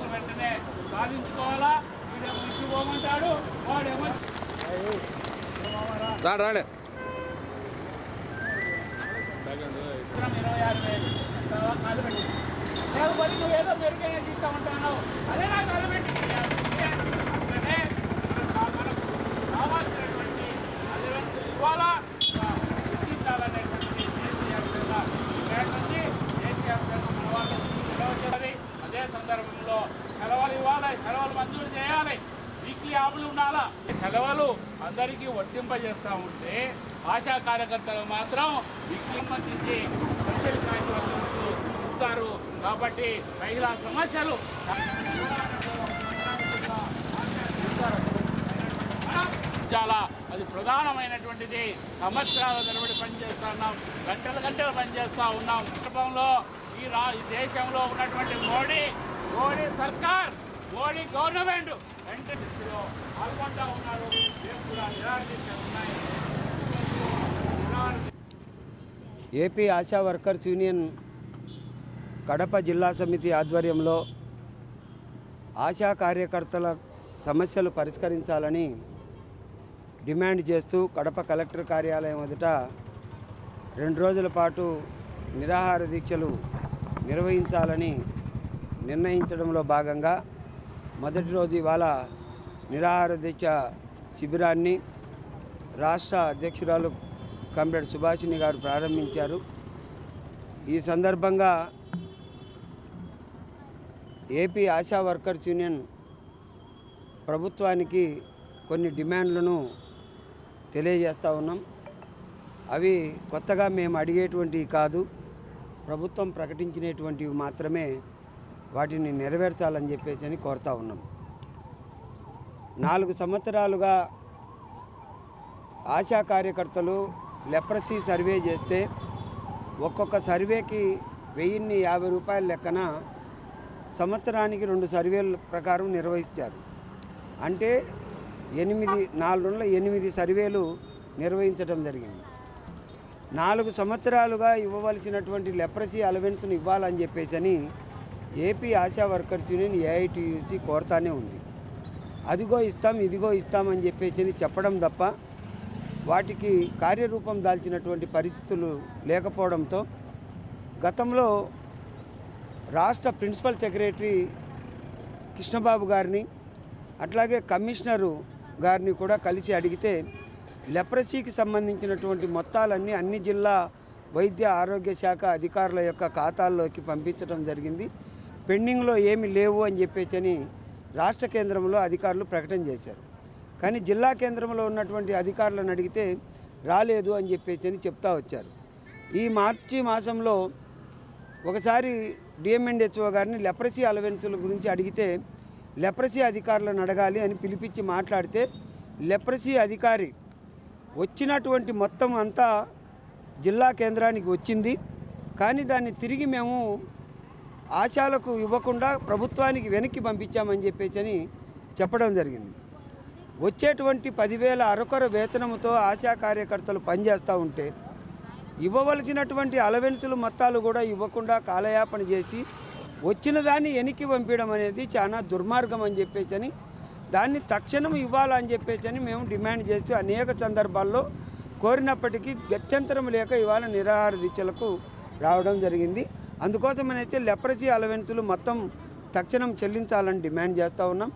వాళ్ళు వెంటనే. సాధించుకోవాలా? వీడేమో ఇచ్చి పోమంటాడు వాడేమో రాడు ఇరవై ఆరు వేలు. కాదు మరి నువ్వేదో మెరుగైన జీతం అంటున్నావు వీక్లీ ఉండాలా? సెలవులు అందరికీ వర్తింపజేస్తూ ఉంటే ఆశా కార్యకర్తలు మాత్రం విజ్ఞప్తించి సంబంధించి స్పెషల్ కార్యక్రమాలు ఇస్తారు. కాబట్టి మహిళా సమస్యలు చాలా అది ప్రధానమైనటువంటిది. సంవత్సరాల తరబడి పనిచేస్తా ఉన్నాం. గంటలు గంటలు పనిచేస్తూ ఉన్నాం. సందర్భంలో ఈ రా ఈ దేశంలో ఉన్నటువంటి మోడీ మోడీ సర్కార్ మోడీ గవర్నమెంట్ వెంటనే ఉన్నారు కూడా నిరాకరిస్తూ ఉన్నాయి AP Asha workers union Kadapa జిల్లా సమితి ఆధ్వర్యంలో ఆశా కార్యకర్తల సమస్యలు పరిష్కరించాలని డిమాండ్ చేస్తూ కడప కలెక్టర్ కార్యాలయం ఎదుట రెండు రోజుల పాటు నిరాహార దీక్షలు నిర్వహించాలని నిర్ణయించడంలో భాగంగా మొదటి రోజు ఇవాళ నిరాహార దీక్ష శిబిరాన్ని రాష్ట్ర అధ్యక్షురాలు కామ్రేడ్ సుభాషిణి గారు ప్రారంభించారు. ఈ సందర్భంగా ఏపీ ఆశా వర్కర్స్ యూనియన్ ప్రభుత్వానికి కొన్ని డిమాండ్లను తెలియజేస్తూ ఉన్నాం. అవి కొత్తగా మేము అడిగేటువంటివి కాదు ప్రభుత్వం ప్రకటించినటువంటివి మాత్రమే వాటిని నెరవేర్చాలని చెప్పేసి అని కోరుతా ఉన్నాం. నాలుగు సంవత్సరాలుగా ఆశా కార్యకర్తలు లెప్రసీ సర్వే చేస్తే ఒక్కొక్క సర్వేకి వెయ్యిన్ని యాభై రూపాయల లెక్కన సంవత్సరానికి రెండు సర్వేల ప్రకారం నిర్వహించారు. అంటే ఎనిమిది నాలుగు నెలల ఎనిమిది సర్వేలు నిర్వహించడం జరిగింది. నాలుగు సంవత్సరాలుగా ఇవ్వవలసినటువంటి లెప్రసీ అలవెన్స్ను ఇవ్వాలని చెప్పేసి అని AP Asha workers union AITUC కోరుతానే ఉంది. అదిగో ఇస్తాం ఇదిగో ఇస్తామని చెప్పేసి చెప్పడం తప్ప వాటికి కార్యరూపం దాల్చినటువంటి పరిస్థితులు లేకపోవడంతో గతంలో రాష్ట్ర ప్రిన్సిపల్ సెక్రటరీ కృష్ణబాబు గారిని అట్లాగే కమిషనరు గారిని కూడా కలిసి అడిగితే లెప్రసీకి సంబంధించినటువంటి మొత్తాలన్నీ అన్ని జిల్లా వైద్య ఆరోగ్య శాఖ అధికారుల యొక్క ఖాతాల్లోకి పంపించడం జరిగింది. పెండింగ్లో ఏమి లేవు అని చెప్పేసి రాష్ట్ర కేంద్రంలో అధికారులు ప్రకటన చేశారు. కానీ జిల్లా కేంద్రంలో ఉన్నటువంటి అధికారులను అడిగితే రాలేదు అని చెప్పేసి అని చెప్తా వచ్చారు. ఈ మార్చి మాసంలో ఒకసారి డిఎంఎండ్హెచ్ఓ గారిని లెప్రసీ అలవెన్సుల గురించి అడిగితే లెప్రసీ అధికారులను అడగాలి అని పిలిపించి మాట్లాడితే లెప్రసీ అధికారి వచ్చినటువంటి మొత్తం అంతా జిల్లా కేంద్రానికి వచ్చింది. కానీ దాన్ని తిరిగి మేము ఆశాలకు ఇవ్వకుండా ప్రభుత్వానికి వెనక్కి పంపించామని చెప్పేసి చెప్పడం జరిగింది. వచ్చేటువంటి పదివేల అరకొర వేతనముతో ఆశా కార్యకర్తలు పనిచేస్తూ ఉంటే ఇవ్వవలసినటువంటి అలవెన్సులు మొత్తాలు కూడా ఇవ్వకుండా కాలయాపన చేసి వచ్చిన దాన్ని వెనక్కి పంపించడం అనేది చాలా దుర్మార్గం అని చెప్పేసి దాన్ని తక్షణం ఇవ్వాలని చెప్పేసి మేము డిమాండ్ చేస్తూ అనేక సందర్భాల్లో కోరినప్పటికీ గత్యంతరం లేక ఇవాళ నిరాహార దీక్షలకు రావడం జరిగింది. అందుకోసమనైతే లెప్రసీ అలవెన్సులు మొత్తం తక్షణం చెల్లించాలని డిమాండ్ చేస్తూ ఉన్నాం.